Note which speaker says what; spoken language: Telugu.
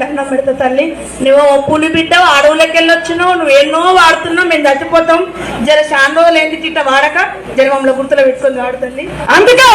Speaker 1: దండం పెడతా తల్లి. నువ్వు ఓ పులి బిడ్డ అడవులకి వెళ్ళొచ్చినావు నువ్వు ఎన్నో వాడుతున్నావు మేము చచ్చిపోతాం. జర చాలా రోజులు ఏంటి వాడక జర మమ్మల్ని గుర్తులో పెట్టుకొని వాడు తల్లి.
Speaker 2: అందుకే